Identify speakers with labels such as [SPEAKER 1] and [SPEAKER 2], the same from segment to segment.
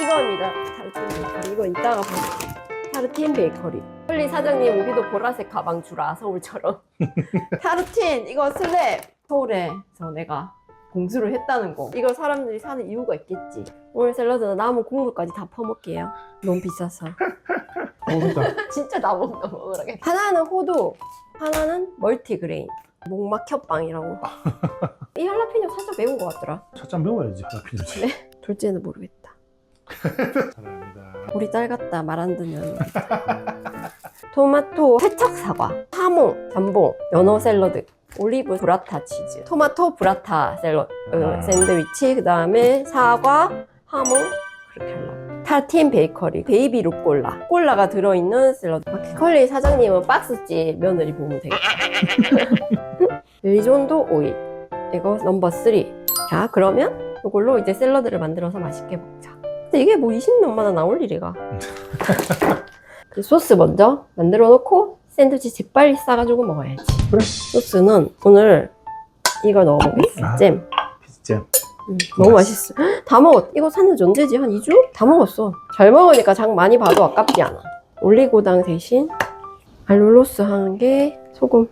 [SPEAKER 1] 이거입니다. 타르틴 베이커리. 이거 이따가 보세요. 타르틴 베이커리. 홀리 사장님 우리도 보라색 가방 주라 서울처럼. 타르틴 이거 슬랩 서울에서 내가 공수를 했다는 거. 이걸 사람들이 사는 이유가 있겠지. 오늘 샐러드는 남은 국물까지 다 퍼먹게요. 너무 비싸서.
[SPEAKER 2] 어, 진짜.
[SPEAKER 1] 진짜 나 먹다 먹으라겠다. 하나는 호두, 하나는 멀티그레인. 목막혀빵이라고. 이 할라피뇨 살짝 매운 것 같더라.
[SPEAKER 2] 첫잔 배워야지. 필요지.
[SPEAKER 1] 네. 둘째는 모르겠다.
[SPEAKER 2] 사랑합니다.
[SPEAKER 1] 우리 딸 같다 말 안 듣는. 토마토 세척 사과, 하몽, 잠봉, 연어 샐러드, 올리브 브라타 치즈, 토마토 브라타 샐러드
[SPEAKER 2] 아.
[SPEAKER 1] 샌드위치, 그 다음에 사과, 하몽 그렇게 하려고. 타틴 베이커리, 베이비 루꼴라, 꼴라가 들어있는 샐러드. 마켓컬리 사장님은 박스집 며느리 보면 되겠다. 리존도 오일, 이거 넘버 3. 자 그러면 이걸로 이제 샐러드를 만들어서 맛있게 먹자. 근데 이게 뭐 20몇만 원 나올 일이가. 그 소스 먼저 만들어 놓고 샌드위치 재빨리 싸가지고 먹어야지.
[SPEAKER 2] 그래.
[SPEAKER 1] 소스는 오늘 이걸 넣어보겠어.
[SPEAKER 2] 아.
[SPEAKER 1] 잼.
[SPEAKER 2] 피스잼.
[SPEAKER 1] 음, 너무 맛있어. 헉, 다 먹었. 이거 샀는 지 언제지? 한 2주? 다 먹었어. 잘 먹으니까 장 많이 봐도 아깝지 않아. 올리고당 대신 알룰로스 한 개, 소금.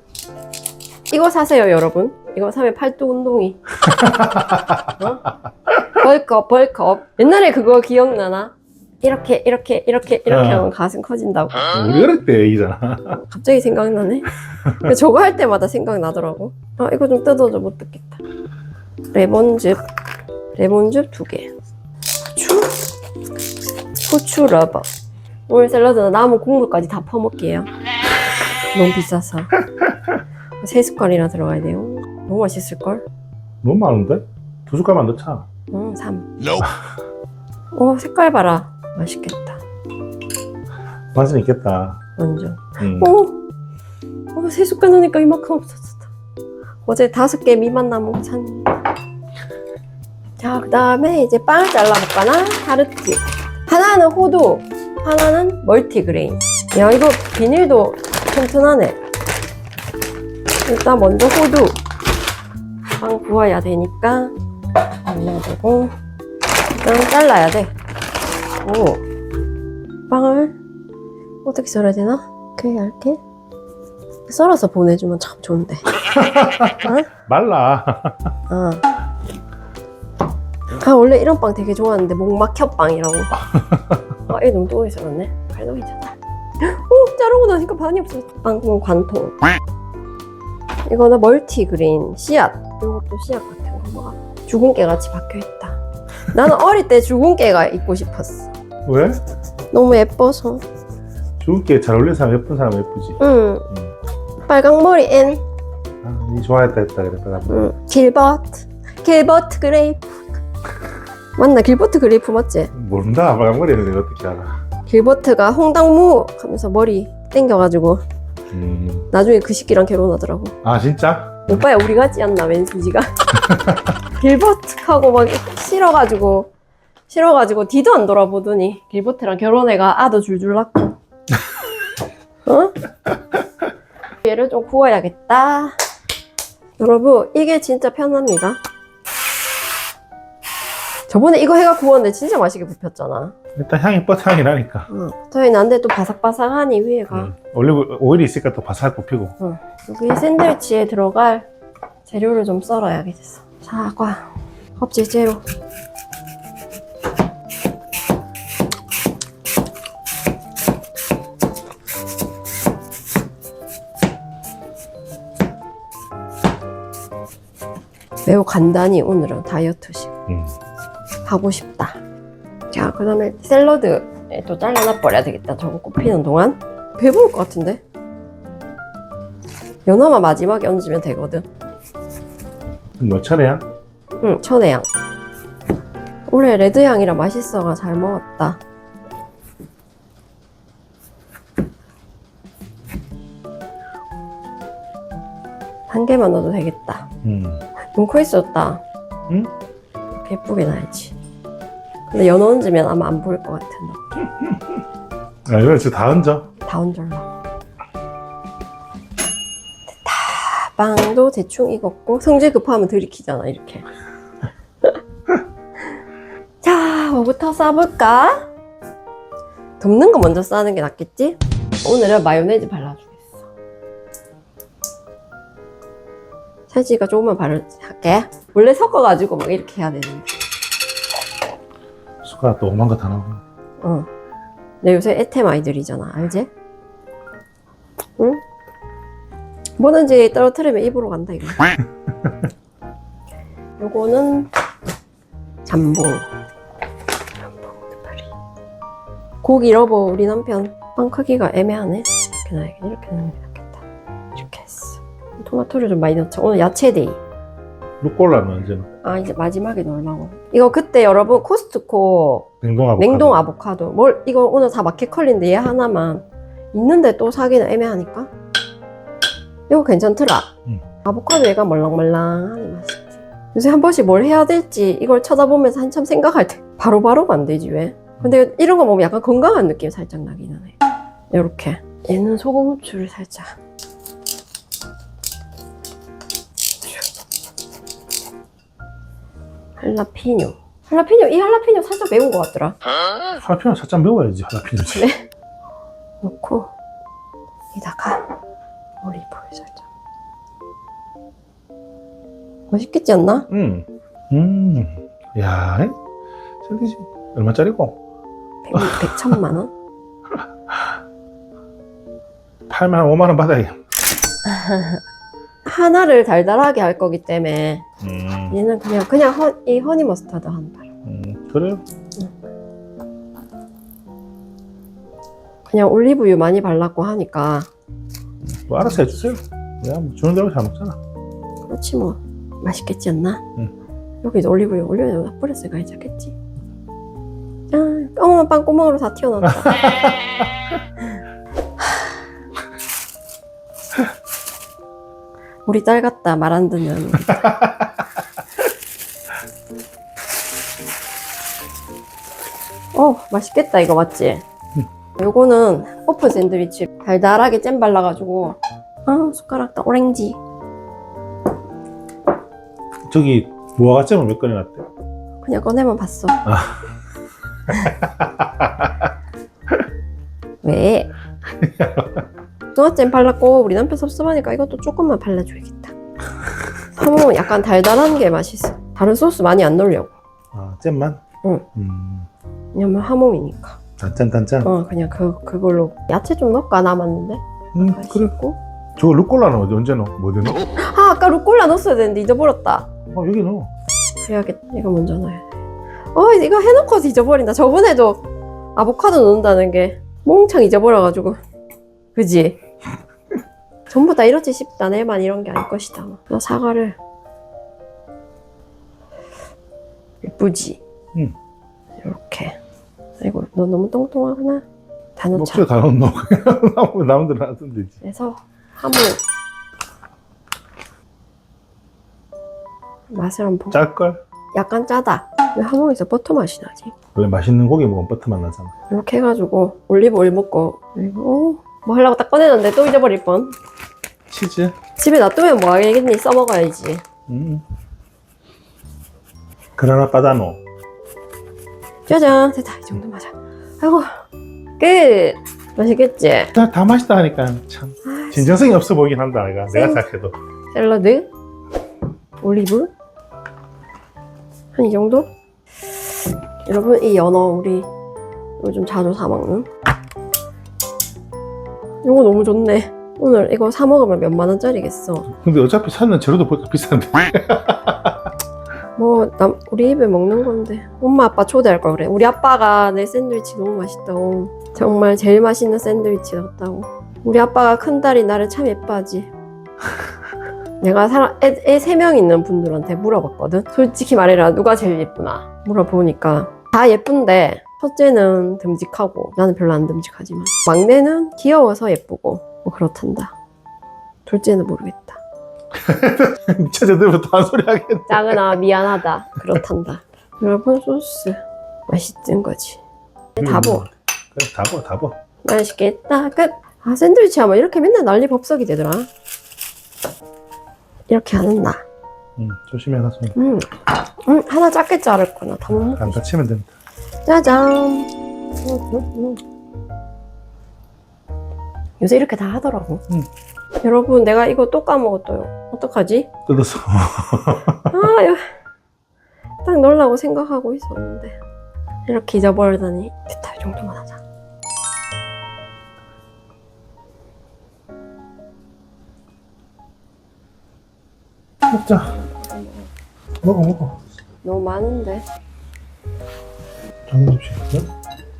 [SPEAKER 1] 이거 사세요, 여러분. 이거 사면 팔뚝 운동이. 어? 벌컵, 벌컵. 옛날에 그거 기억나나? 이렇게, 이렇게, 이렇게, 이렇게
[SPEAKER 2] 어.
[SPEAKER 1] 하면 가슴 커진다고.
[SPEAKER 2] 우리 어릴 때 얘기잖아.
[SPEAKER 1] 갑자기 생각나네. 근데 저거 할 때마다 생각나더라고. 아, 이거 좀 뜯어줘. 못 뜯겠다. 레몬즙. 레몬즙 두 개. 후추. 후추 러버. 오늘 샐러드는 남은 국물까지 다 퍼먹게요. 너무 비싸서. 세 숟갈이나 들어가야 돼요. 너무 맛있을걸?
[SPEAKER 2] 너무 많은데? 두 숟갈만 넣자.
[SPEAKER 1] 응, 3. 어, 색깔 봐라. 맛있겠다.
[SPEAKER 2] 맛은 있겠다.
[SPEAKER 1] 완전.
[SPEAKER 2] 음.
[SPEAKER 1] 어, 어, 세 숟갈 넣으니까 이만큼 없어졌다. 어제 다섯 개 미만 남은 거 샀네. 자, 그 다음에 이제 빵을 잘라볼까나? 타르트. 하나는 호두, 하나는 멀티그레인. 야, 이거 비닐도 튼튼하네. 일단 먼저 호두. 빵 구워야 되니까. 올려주고. 일단 잘라야 돼. 오. 빵을 어떻게 썰어야 되나? 이렇게 얇게? 썰어서 보내주면 참 좋은데. 어?
[SPEAKER 2] 말라.
[SPEAKER 1] 어. 아 원래 이런 빵 되게 좋아하는데 목막혀 빵이라고. 아 이거 너무 또이 썰었네. 칼로이잖아. 오 자르고 나니까 반이 없어졌어. 빵은 관통. 이거는 멀티 그린 씨앗. 이것도 씨앗 같은 거 봐. 죽은 깨 같이 박혀 있다. 나는 어릴 때 죽은 깨가 입고 싶었어.
[SPEAKER 2] 왜?
[SPEAKER 1] 너무 예뻐서.
[SPEAKER 2] 좋은 게잘 어울리는 사람 예쁜 사람 예쁘지.
[SPEAKER 1] 응.
[SPEAKER 2] 음.
[SPEAKER 1] 빨강 머리 앤.
[SPEAKER 2] 아, 니 좋아했다 했다 그랬다. 나.
[SPEAKER 1] 응. 길버트. 길버트 그레이프. 맞나? 길버트 그레이프 맞지?
[SPEAKER 2] 모른다. 빨간머리는 내가 어떻게 알아.
[SPEAKER 1] 길버트가 홍당무 하면서 머리 땡겨가지고
[SPEAKER 2] 음.
[SPEAKER 1] 나중에 그 새끼랑 결혼하더라고.
[SPEAKER 2] 아 진짜?
[SPEAKER 1] 오빠야 우리 같지 않나 왼수지가? 길버트하고 막 싫어가지고 싫어가지고 뒤도 안 돌아보더니 길버트랑 결혼해가 아도 줄줄 낳고. 어? 얘를 좀 구워야겠다. 여러분 이게 진짜 편합니다. 저번에 이거 해가 구웠는데 진짜 맛있게 굽혔잖아.
[SPEAKER 2] 일단 향이 뻗향이 나니까.
[SPEAKER 1] 응. 저희 난데 또 바삭바삭하니 위에가.
[SPEAKER 2] 음. 올리브 오일이 있으니까 또 바삭 굽히고.
[SPEAKER 1] 여기 샌드위치에 들어갈 재료를 좀 썰어야겠어. 사과, 껍질 제로. 매우 간단히 오늘은 다이어트식
[SPEAKER 2] 음.
[SPEAKER 1] 하고 싶다. 자, 그 다음에 샐러드에 또 잘라놔 버려야 되겠다. 저거 꼽히는 동안. 배부를 것 같은데? 연어만 마지막에 얹으면 되거든.
[SPEAKER 2] 몇 차례야?
[SPEAKER 1] 응, 천혜향. 올해 레드향이라 맛있어가 잘 먹었다. 한 개만 넣어도 되겠다.
[SPEAKER 2] 음.
[SPEAKER 1] 커 있었다.
[SPEAKER 2] 응?
[SPEAKER 1] 예쁘게 놔야지. 근데 연어 얹으면 아마 안 보일 것 같은 너.
[SPEAKER 2] 아 이거 진짜 다 얹어.
[SPEAKER 1] 다. 됐다. 빵도 대충 익었고 성질 급하면 들이키잖아 이렇게. 자, 뭐부터 싸볼까? 덮는 거 먼저 싸는 게 낫겠지? 오늘은 마요네즈 발라주겠어. 살찌가 조금만 바를게. 원래 섞어가지고 막 이렇게 해야 되는데.
[SPEAKER 2] 숟가락 또거다 나오고.
[SPEAKER 1] 어. 내 요새 애템 아이들이잖아. 알지? 응? 뭐든지 떨어뜨리면 입으로 간다, 이거. 요거는 잠봉. 곡 잃어버 우리 남편 빵 크기가 애매하네. 이렇게 놔야겠네. 이렇게 넣으면 낫겠다. 이렇게 했어. 토마토를 좀 많이 넣자. 오늘 야채 데이.
[SPEAKER 2] 루꼴라는 언제는?
[SPEAKER 1] 아 이제 마지막에 넣으려고. 이거 그때 여러분 코스트코
[SPEAKER 2] 냉동 아보카도.
[SPEAKER 1] 냉동 아보카도. 뭘 이거 오늘 다 마켓컬리인데 얘 하나만 있는데 또 사기는 애매하니까. 이거 괜찮더라.
[SPEAKER 2] 응.
[SPEAKER 1] 아보카도 얘가 말랑말랑하니 맛있지. 요새 한 번씩 뭘 해야 될지 이걸 쳐다보면서 한참 생각할 때 바로바로가 안 되지 왜? 근데 이런 거 보면 약간 건강한 느낌 살짝 나기는 해. 이렇게. 얘는 소금 후추를 살짝. 할라피뇨. 할라피뇨 이 할라피뇨 살짝 매운 것 같더라.
[SPEAKER 2] 할라피뇨 살짝 매워야지 할라피뇨지.
[SPEAKER 1] 그래? 넣고 여기다가 올리브오일 살짝 맛있겠지 않나?
[SPEAKER 2] 음. 음. 야, 샌드위치 얼마짜리고?
[SPEAKER 1] 백, 백천만 원?
[SPEAKER 2] 8만 원, 5만 원 받아야.
[SPEAKER 1] 하나를 달달하게 할 거기 때문에
[SPEAKER 2] 음.
[SPEAKER 1] 얘는 그냥 그냥 허, 이 허니 머스타드 한 발.
[SPEAKER 2] 음. 그래요?
[SPEAKER 1] 그냥 올리브유 많이 발랐고 하니까
[SPEAKER 2] 뭐 알아서 해주세요. 내가 뭐 주는 대로 잘 먹잖아.
[SPEAKER 1] 그렇지 뭐 맛있겠지 않나?
[SPEAKER 2] 응.
[SPEAKER 1] 여기 올리브유 올려놓다 뿌렸으니까 괜찮겠지? 짠! 어머 빵구멍으로 다 튀어나왔다 우리 딸 같다 말 안 듣는 어 맛있겠다 이거 맞지? 요거는 오픈 샌드위치 달달하게 잼 발라가지고 아 숟가락 다 오렌지
[SPEAKER 2] 저기 무화과 잼을 몇 건이나 놨대?
[SPEAKER 1] 그냥 꺼내만 봤어. 왜? 동아잼 발랐고 우리 남편 섭섭하니까 이것도 조금만 발라줘야겠다. 하모 약간 달달한 게 맛있어. 다른 소스 많이 안 넣으려고.
[SPEAKER 2] 아, 잼만?
[SPEAKER 1] 응.
[SPEAKER 2] 음.
[SPEAKER 1] 왜냐면 하모이니까.
[SPEAKER 2] 단짠 단짠.
[SPEAKER 1] 어 그냥 그 그걸로 야채 좀 넣을까 남았는데.
[SPEAKER 2] 음.
[SPEAKER 1] 맛있고.
[SPEAKER 2] 저거 루꼴라는 어디 언제 넣어? 뭐 넣어?
[SPEAKER 1] 아 아까 루꼴라 넣었어야 되는데 잊어버렸다.
[SPEAKER 2] 어, 여기 넣어.
[SPEAKER 1] 그래야겠다. 이거 먼저 넣어야 돼. 어, 이거 해놓고 잊어버린다. 저번에도 아보카도 넣는다는 게 몽창 잊어버려가지고. 그지? 전부 다 이렇지 싶다. 내만 이런 게 아닐 것이다. 나 사과를. 예쁘지?
[SPEAKER 2] 응.
[SPEAKER 1] 이렇게. 아이고, 너 너무 똥똥하구나. 다 넣자.
[SPEAKER 2] 다 넣어. 그냥 나오면 나온 대로 놔두면 되지.
[SPEAKER 1] 그래서 하모. 맛을 한번 보고.
[SPEAKER 2] 짤걸?
[SPEAKER 1] 약간 짜다. 왜 하모에서 버터 맛이 나지?
[SPEAKER 2] 원래 맛있는 고기 먹으면 버터만 나잖아.
[SPEAKER 1] 이렇게 해가지고 올리브 오일 먹고 그리고 뭐 하려고 딱 꺼내는데 또 잊어버릴 뻔.
[SPEAKER 2] 치즈?
[SPEAKER 1] 집에 놔두면 뭐 하겠니? 써먹어야지.
[SPEAKER 2] 음. 그라나 바다노.
[SPEAKER 1] 짜잔 됐다 이 정도 맞아. 아이고 끝. 맛있겠지?
[SPEAKER 2] 다, 다 맛있다 하니까 참
[SPEAKER 1] 아,
[SPEAKER 2] 진정성이 없어 보이긴 한다. 내가 내가
[SPEAKER 1] 생-
[SPEAKER 2] 생각해도.
[SPEAKER 1] 샐러드 올리브 한 이 정도? 여러분 이 연어 우리 요즘 자주 사 먹는 이거 너무 좋네. 오늘 이거 사 먹으면 몇만 원짜리겠어.
[SPEAKER 2] 근데 어차피 사는 재료도 보니까 비싼데.
[SPEAKER 1] 뭐, 남, 우리 입에 먹는 건데. 엄마, 아빠 초대할 걸 그래. 우리 아빠가 내 샌드위치 너무 맛있다고. 정말 제일 맛있는 샌드위치였다고. 우리 아빠가 큰 딸이 나를 참 예뻐하지. 내가 사람, 애, 애세명 있는 분들한테 물어봤거든. 솔직히 말해라, 누가 제일 예쁘나? 물어보니까 다 예쁜데, 첫째는 듬직하고, 나는 별로 안 듬직하지만. 막내는 귀여워서 예쁘고, 뭐 그렇단다. 둘째는 모르겠다.
[SPEAKER 2] 미쳐져들면 또한 소리 하겠네.
[SPEAKER 1] 작은 아 미안하다 그렇단다 여러분 소스 맛있는 거지 다 부어
[SPEAKER 2] 그래, 다 부어, 다 부어.
[SPEAKER 1] 맛있겠다 끝아 샌드위치 하면 이렇게 맨날 난리 법석이 되더라 이렇게 하는 나
[SPEAKER 2] 음, 조심해라 손.
[SPEAKER 1] 음. 음, 하나 작게 자를 거나 다못 먹.
[SPEAKER 2] 안 다치면 된다.
[SPEAKER 1] 짜잔. 요새 이렇게 다 하더라고.
[SPEAKER 2] 응.
[SPEAKER 1] 여러분, 내가 이거 또 까먹었어요. 어떡하지?
[SPEAKER 2] 뜯었어.
[SPEAKER 1] 아, 야. 딱 넣으려고 생각하고 있었는데. 이렇게 잊어버리다니. 됐다, 이 정도만 하자.
[SPEAKER 2] 먹자. 먹어, 먹어.
[SPEAKER 1] 너무 많은데.
[SPEAKER 2] 접시. 네?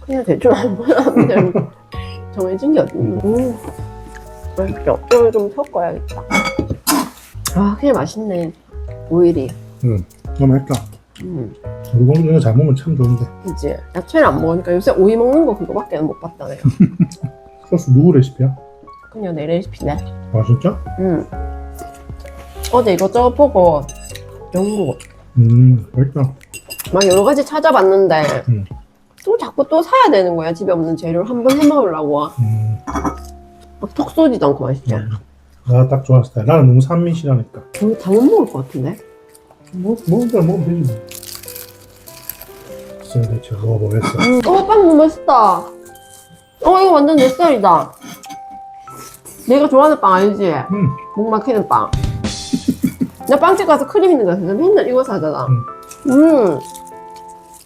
[SPEAKER 1] 그냥 대충 한번 거. 정해진 게 어딨니? 음. 맛있죠? 이걸 좀 섞어야겠다. 아, 그냥 맛있네. 오일이.
[SPEAKER 2] 응. 너무 맛있다.
[SPEAKER 1] 음.
[SPEAKER 2] 우리 공주 이거 잘 먹으면 참 좋은데.
[SPEAKER 1] 그치? 야채를 안 먹으니까 요새 오이 먹는 거 그거밖에 못 봤다, 내가.
[SPEAKER 2] 소스 누구 레시피야?
[SPEAKER 1] 그냥 내 레시피네.
[SPEAKER 2] 아, 진짜?
[SPEAKER 1] 음. 어제 이것저것 보고 연구
[SPEAKER 2] 음, 맛있다.
[SPEAKER 1] 막 여러 가지 찾아봤는데
[SPEAKER 2] 음.
[SPEAKER 1] 또 자꾸 또 사야 되는 거야 집에 없는 재료를 한번 해먹으려고
[SPEAKER 2] 음,
[SPEAKER 1] 막턱 쏘지도 않고 맛있게
[SPEAKER 2] 나딱 좋아하는 스타일. 나는 너무 산미 싫어하니까.
[SPEAKER 1] 이거 다못 먹을 것 같은데
[SPEAKER 2] 뭐, 먹으면 돼, 먹으면 되지. 뭐. 글쎄, 제가 먹어보겠어.
[SPEAKER 1] 어빵 너무 맛있다 어 이거 완전 내 스타일이다 내가 좋아하는 빵 알지?
[SPEAKER 2] 음,
[SPEAKER 1] 목 막히는 빵. 나 빵집 가서 크림 있는 거 맨날 이거 사잖아. 음.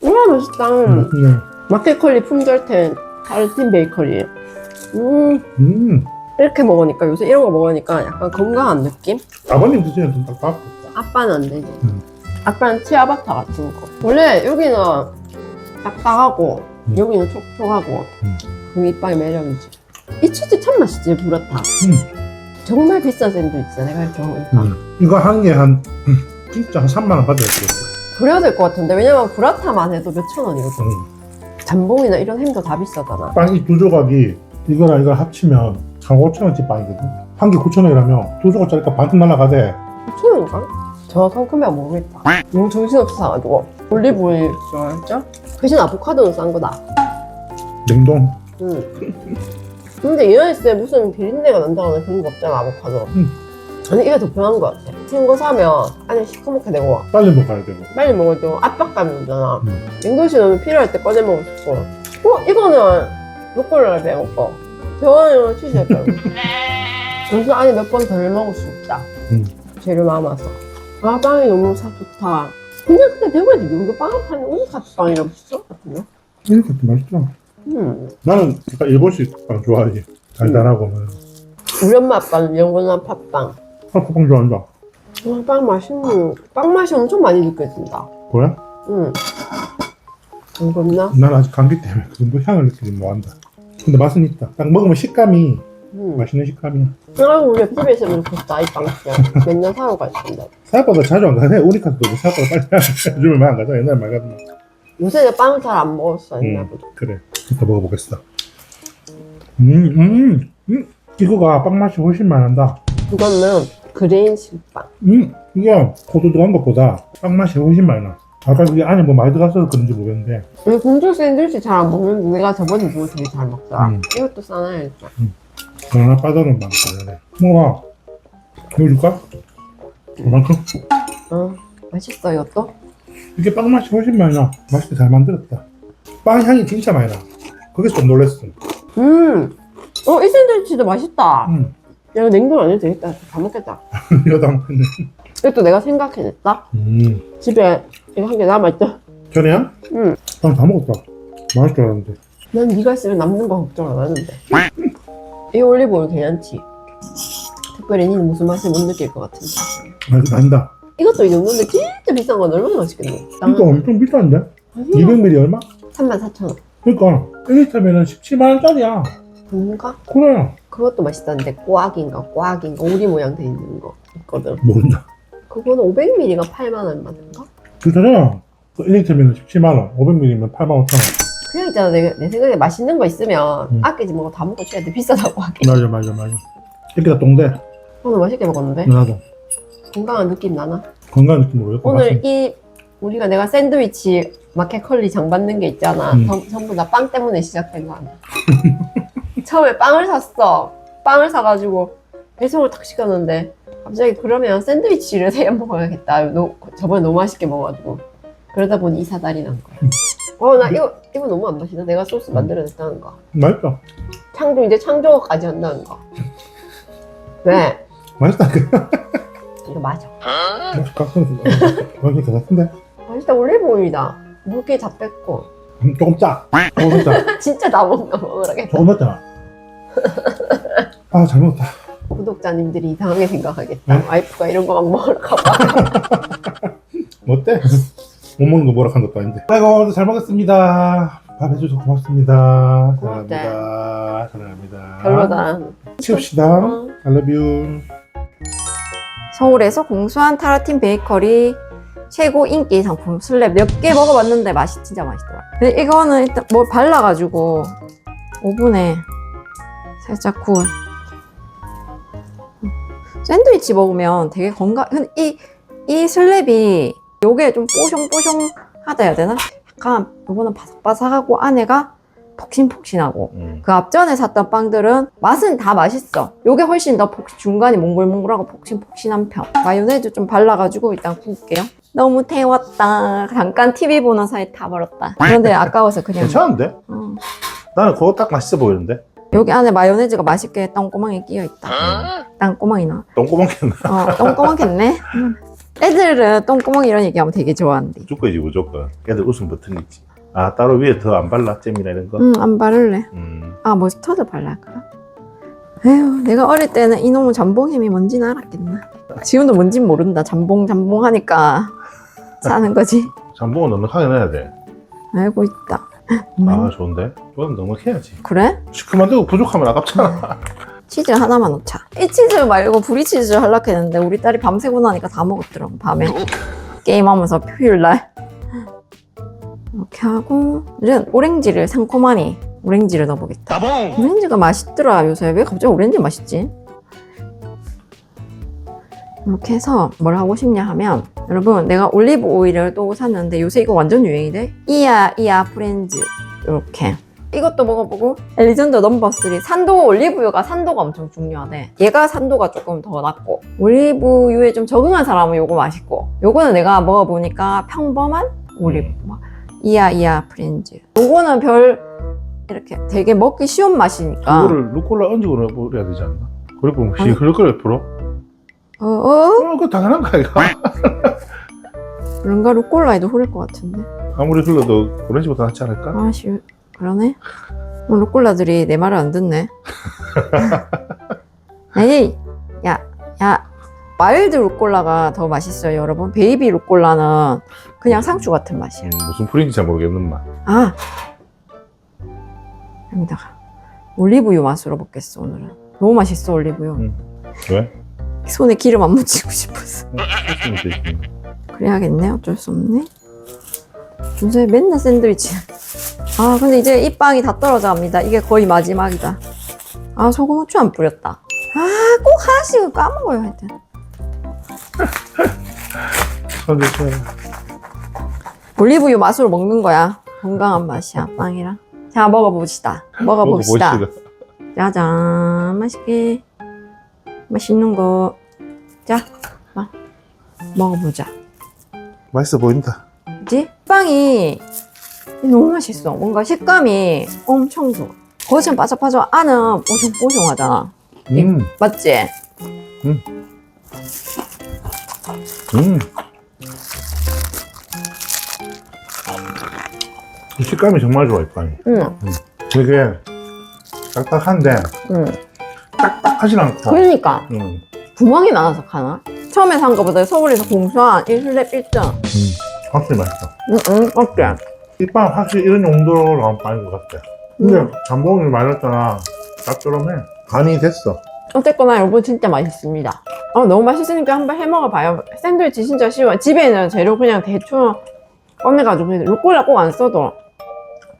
[SPEAKER 1] 이거 맛있다.
[SPEAKER 2] 음, 음,
[SPEAKER 1] 마켓컬리 품절템 타르틴 베이커리. 음.
[SPEAKER 2] 음.
[SPEAKER 1] 이렇게 먹으니까 요새 이런 거 먹으니까 약간 건강한 느낌?
[SPEAKER 2] 아버님 드시면 좀 딱딱하다.
[SPEAKER 1] 아빠는 안 되지.
[SPEAKER 2] 음.
[SPEAKER 1] 아빠는 치아바타 같은 거. 원래 여기는 딱딱하고
[SPEAKER 2] 음.
[SPEAKER 1] 여기는 촉촉하고
[SPEAKER 2] 음.
[SPEAKER 1] 그게 이빵의 매력이지. 이 치즈 참 맛있지 브라타.
[SPEAKER 2] 음.
[SPEAKER 1] 정말 비싼 샌드위치야 내가 이렇게 먹으니까.
[SPEAKER 2] 음. 이거 한 개 한, 음, 진짜 한 3만 원 받아야 되겠어.
[SPEAKER 1] 그래야 될 것 같은데 왜냐면 브라타만 해도 몇천 원이거든.
[SPEAKER 2] 음.
[SPEAKER 1] 잠봉이나 이런 햄도 다 비싸잖아.
[SPEAKER 2] 빵이 두 조각이 이거랑 이걸 합치면 한 5천원치 빵이거든. 한 개 9천원이라면 두 조각짜리가 반쯤 날아가대.
[SPEAKER 1] 5천 원인가? 정확한 금액 모르겠다. 너무 정신없어 사가지고. 올리브오일 좋아했죠? 대신 아보카도는 싼 거다.
[SPEAKER 2] 냉동.
[SPEAKER 1] 응. 근데 이현스에 무슨 비린내가 난다거나 그런 거 없잖아 아보카도.
[SPEAKER 2] 응.
[SPEAKER 1] 아니 이게 더 편한 거 같아. 튀긴 거 사면 안에 시커멓게 되고
[SPEAKER 2] 빨리 먹어야 되고.
[SPEAKER 1] 빨리 먹어도 압박감이 오잖아.
[SPEAKER 2] 음.
[SPEAKER 1] 냉동실 넣으면 필요할 때 꺼내 먹을 수 있고. 어 이거는 루꼴라를 빼먹고 대원이랑 치즈를 빼고. 그래서 안에 몇 번 덜 먹을 수 있다.
[SPEAKER 2] 음.
[SPEAKER 1] 재료 남아서. 아 빵이 너무 사 좋다. 근데 근데 대구에도 이 정도 빵을 파는 우리카트 빵이 없어? 같은데?
[SPEAKER 2] 이렇게 도 맛있어.
[SPEAKER 1] 음.
[SPEAKER 2] 나는 약간 일본식 빵 좋아하지. 달달하고. 뭐.
[SPEAKER 1] 우리 엄마 아빠는 영원한 팥빵.
[SPEAKER 2] 팥빵 좋아한다.
[SPEAKER 1] 와, 빵 맛있는, 빵 맛이 엄청 많이 느껴진다.
[SPEAKER 2] 그래?
[SPEAKER 1] 응. 안 그렇나?
[SPEAKER 2] 난 아직 감기 때문에 그 정도 향을 느끼지 못한다. 근데 맛은 있다. 딱 먹으면 식감이
[SPEAKER 1] 응.
[SPEAKER 2] 맛있는 식감이야.
[SPEAKER 1] 아, 우리 집에 있으면 좋다, 이빵 진짜. 맨날 사러 가신다.
[SPEAKER 2] 생각보다 자주 안 가네. 우리 카드도 생각보다 빨리 요즘에 많이 안 가잖아. 옛날에 많이 가더만.
[SPEAKER 1] 요새 내가 빵을 잘 안 먹었어, 옛날보다.
[SPEAKER 2] 그래. 이따 먹어보겠어. 음, 음, 음. 이거가 빵 맛이 훨씬 많이 난다.
[SPEAKER 1] 이거는 그레인 식빵.
[SPEAKER 2] 음, 이게 고도 들어간 것보다 빵 맛이 훨씬 많이 나. 아까 그게 안에 뭐 많이 들어가서 그런지 모르겠는데.
[SPEAKER 1] 이 공주 샌드위치 잘 안 먹는데 내가 저번에 그거 되게 잘 먹더라.
[SPEAKER 2] 음.
[SPEAKER 1] 이것도 싸놔야겠다.
[SPEAKER 2] 하나 빠져는 빵 때문에. 먹어봐. 이거 줄까? 이만큼?
[SPEAKER 1] 어, 맛있어, 이것도?
[SPEAKER 2] 이게 빵 맛이 훨씬 많이 나. 맛있게 잘 만들었다. 빵 향이 진짜 많이 나. 그게 좀 놀랬어.
[SPEAKER 1] 음! 어, 이 샌드위치도 맛있다.
[SPEAKER 2] 음,
[SPEAKER 1] 야, 냉동 안 해도 되겠다. 다 먹겠다.
[SPEAKER 2] 이거 다 먹겠네.
[SPEAKER 1] 이것도 내가 생각해냈다.
[SPEAKER 2] 음,
[SPEAKER 1] 집에 이거 한 개 남아있다.
[SPEAKER 2] 전에야?
[SPEAKER 1] 응.
[SPEAKER 2] 빵다 먹었다. 맛있을 줄 알았는데.
[SPEAKER 1] 난 네가 있으면 남는 거 걱정 안 하는데. 이 올리브오일 괜찮지? 특별히 니는 무슨 맛을 못 느낄 것 같은데.
[SPEAKER 2] 맛이 난다.
[SPEAKER 1] 이것도 이 정도인데 진짜 비싼 건 얼마나 맛있겠노?
[SPEAKER 2] 이거 엄청 비싼데? 200ml 얼마?
[SPEAKER 1] 34,000원.
[SPEAKER 2] 그러니까 1리터면은 17만 원짜리야.
[SPEAKER 1] 그런가?
[SPEAKER 2] 그래.
[SPEAKER 1] 그것도 맛있다는데 꼬악인가 꼬악인가 오리 모양 돼 있는 거 있거든.
[SPEAKER 2] 모른다.
[SPEAKER 1] 그거는 500ml가 8만 얼마인가?
[SPEAKER 2] 비싸잖아. 그 1리터면은 17만 원, 500ml면 8만 5천 원.
[SPEAKER 1] 그냥 있잖아 내, 내 생각에 맛있는 거 있으면
[SPEAKER 2] 음.
[SPEAKER 1] 아끼지 뭐고 다 먹고 쳐야 돼 비싸다고 하긴.
[SPEAKER 2] 맞아, 맞아, 맞아. 이렇게 다 똥대.
[SPEAKER 1] 오늘 맛있게 먹었는데
[SPEAKER 2] 나도.
[SPEAKER 1] 건강한 느낌 나나?
[SPEAKER 2] 건강한 느낌으로 이렇게
[SPEAKER 1] 오늘
[SPEAKER 2] 맛있는-
[SPEAKER 1] 이 우리가 내가 샌드위치 마켓컬리 장 받는 게 있잖아.
[SPEAKER 2] 음.
[SPEAKER 1] 전, 전부 다 빵 때문에 시작된 거 아니야? 처음에 빵을 샀어. 빵을 사가지고 배송을 탁 시켰는데 갑자기 그러면 샌드위치를 세개 먹어야겠다. 노, 저번에 너무 맛있게 먹어가지고 그러다 보니 이 사달이 난 거야. 어, 나 이거, 이거 너무 안 맛있다. 내가 소스 만들어냈다는 거.
[SPEAKER 2] 맛있다.
[SPEAKER 1] 창조, 이제 창조까지 한다는 거. 왜?
[SPEAKER 2] 맛있다.
[SPEAKER 1] 이거 맞아.
[SPEAKER 2] 깍두기 맛이 괜찮은데?
[SPEAKER 1] 맛있다. 올리브오일이다. 물기 다 뺐고.
[SPEAKER 2] 음, 조금 짜. 조금 짜.
[SPEAKER 1] 진짜 다 먹나 먹으라겠다.
[SPEAKER 2] 조금 짰잖아. 아, 잘 먹었다.
[SPEAKER 1] 구독자님들이 이상하게 생각하겠다.
[SPEAKER 2] 네?
[SPEAKER 1] 와이프가 이런 거막 먹으러 가봐.
[SPEAKER 2] 어때? 못 먹는 거 뭐라 한 것도 아닌데. 아이고, 잘 먹었습니다. 밥 해줘서 고맙습니다.
[SPEAKER 1] 고맙대.
[SPEAKER 2] 사랑합니다. 사랑합니다.
[SPEAKER 1] 별로다.
[SPEAKER 2] 치웁시다.
[SPEAKER 1] 어.
[SPEAKER 2] I love you.
[SPEAKER 3] 서울에서 공수한 타라틴 베이커리 최고 인기 상품 슬랩 몇 개 먹어봤는데 맛이 진짜 맛있더라. 근데 이거는 일단 뭘 발라가지고 오븐에 살짝 구워. 샌드위치 먹으면 되게 건강. 근데 이, 이 슬랩이 요게 좀 뽀숑뽀숑하다 해야 되나? 약간 요거는 바삭바삭하고 안에가 폭신폭신하고
[SPEAKER 2] 음.
[SPEAKER 3] 그 앞전에 샀던 빵들은 맛은 다 맛있어. 요게 훨씬 더 폭- 중간이 몽글몽글하고 폭신폭신한 편. 마요네즈 좀 발라가지고 일단 구울게요. 너무 태웠다. 잠깐 TV 보는 사이 다 버렸다. 그런데 아까워서 그냥.
[SPEAKER 2] 괜찮은데?
[SPEAKER 3] 어.
[SPEAKER 2] 나는 그거 딱 맛있어 보이는데?
[SPEAKER 3] 여기 안에 마요네즈가 맛있게 똥구멍에 끼어 있다. 땅구멍이 나.
[SPEAKER 2] 똥꼬먹겠나?
[SPEAKER 3] 어, 똥구멍겠네. 음. 애들은 똥구멍 이런 얘기하면 되게 좋아한대.
[SPEAKER 2] 무조건이지, 무조건. 애들 웃음 버튼 있지. 아, 따로 위에 더 안 발라? 잼이나 이런 거?
[SPEAKER 3] 응, 안 바를래.
[SPEAKER 2] 음.
[SPEAKER 3] 아, 머스터드 발랄까? 에휴, 내가 어릴 때는 이놈의 잠봉햄이 뭔지는 알았겠나. 지금도 뭔진 모른다. 잠봉, 잠봉 하니까 사는 거지.
[SPEAKER 2] 잠봉은 넉넉하게 넣어야 돼.
[SPEAKER 3] 알고 있다.
[SPEAKER 2] 아, 좋은데? 그건 넉넉해야지.
[SPEAKER 3] 그래?
[SPEAKER 2] 시큼한데도 부족하면 아깝잖아.
[SPEAKER 3] 치즈 하나만 넣자. 이 치즈 말고 브리치즈 하려고 했는데 우리 딸이 밤새고 나니까 다 먹었더라고, 밤에. 게임하면서 휴일날. 이렇게 하고, 이제 오렌지를 상코마니 오렌지를 넣어보겠다. 오렌지가 맛있더라, 요새. 왜 갑자기 오렌지 맛있지? 이렇게 해서 뭘 하고 싶냐 하면 여러분 내가 올리브 오일을 또 샀는데 요새 이거 완전 유행이래 이야 이야 프렌즈. 이렇게. 이것도 먹어보고. 엘리전드 넘버 3 산도 올리브유가 산도가 엄청 중요하대 얘가 산도가 조금 더 낮고. 올리브유에 좀 적응한 사람은 요거 맛있고. 요거는 내가 먹어보니까 평범한 올리브. 막 이야 이야 프렌즈. 요거는 별 이렇게 되게 먹기 쉬운 맛이니까.
[SPEAKER 2] 그거를 루꼴라 얹고 넣어버려야 되지 않나? 그리고 뭐
[SPEAKER 3] 아니.
[SPEAKER 2] 그럴 걸 풀어?
[SPEAKER 3] 어, 어?
[SPEAKER 2] 어, 그거 당연한 거야, 이거.
[SPEAKER 3] 그런가 루꼴라에도 흐를 것 같은데
[SPEAKER 2] 아무리 흘러도 오렌지보다 낫지 않을까?
[SPEAKER 3] 아씨 그러네 어, 루꼴라들이 내 말을 안 듣네 에이 야 야 마일드 루꼴라가 더 맛있어요 여러분 베이비 루꼴라는 그냥 상추 같은 맛이야
[SPEAKER 2] 음, 무슨 풀인지 잘 모르겠는 맛.
[SPEAKER 3] 아 여기다가 올리브유 맛으로 먹겠어 오늘은 너무 맛있어 올리브유
[SPEAKER 2] 음. 왜?
[SPEAKER 3] 손에 기름 안 묻히고 싶어서.
[SPEAKER 2] 있구나.
[SPEAKER 3] 그래야겠네. 어쩔 수 없네. 요새 맨날 샌드위치. 아 근데 이제 이 빵이 다 떨어져 갑니다. 이게 거의 마지막이다. 아 소금 후추 안 뿌렸다. 아 꼭 하나씩은 까먹어요 하여튼. 올리브유 맛으로 먹는 거야. 건강한 맛이야 빵이랑. 자 먹어봅시다. 먹어봅시다. 짜잔. 맛있게 맛있는 거자 먹어보자
[SPEAKER 2] 맛있어 보인다.
[SPEAKER 3] 그지? 빵이 너무 맛있어. 뭔가 식감이 엄청 좋아. 겉은 바삭바삭, 안은 뽀송뽀송하잖아.
[SPEAKER 2] 음,
[SPEAKER 3] 맞지?
[SPEAKER 2] 음. 이 식감이 정말 좋아, 이 빵이.
[SPEAKER 3] 응,
[SPEAKER 2] 되게 딱딱한데
[SPEAKER 3] 응.
[SPEAKER 2] 딱딱하진 않고.
[SPEAKER 3] 그러니까
[SPEAKER 2] 음,
[SPEAKER 3] 구멍이 많아서 가나? 처음에 산 거보다 서울에서 공수한 1슬랩 1등.
[SPEAKER 2] 음, 확실히 맛있어.
[SPEAKER 3] 응, 응, 어때?
[SPEAKER 2] 이빵 확실히 이런 용도로 나온 빵인 것 같아. 근데 잠봉이 말했잖아. 짭조름해. 간이 됐어.
[SPEAKER 3] 어쨌거나 여보 진짜 맛있습니다. 어, 너무 맛있으니까 한번 해 먹어봐요. 샌드위치 진짜 쉬워. 집에는 재료 그냥 대충 꺼내가지고 루꼴라 꼭 안 써도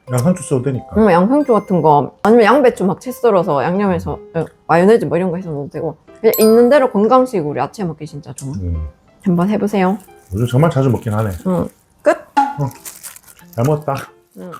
[SPEAKER 2] 양상추 써도 되니까.
[SPEAKER 3] 음, 양상추 같은 거 아니면 양배추 막 채 썰어서 양념해서 어, 마요네즈 뭐 이런 거 해서 넣어도 되고 그냥 있는 대로 건강식으로 야채 먹기 진짜 좋아
[SPEAKER 2] 음.
[SPEAKER 3] 한번 해보세요
[SPEAKER 2] 요즘 정말 자주 먹긴 하네.
[SPEAKER 3] 응. 끝?
[SPEAKER 2] 잘 먹었다.
[SPEAKER 3] 응.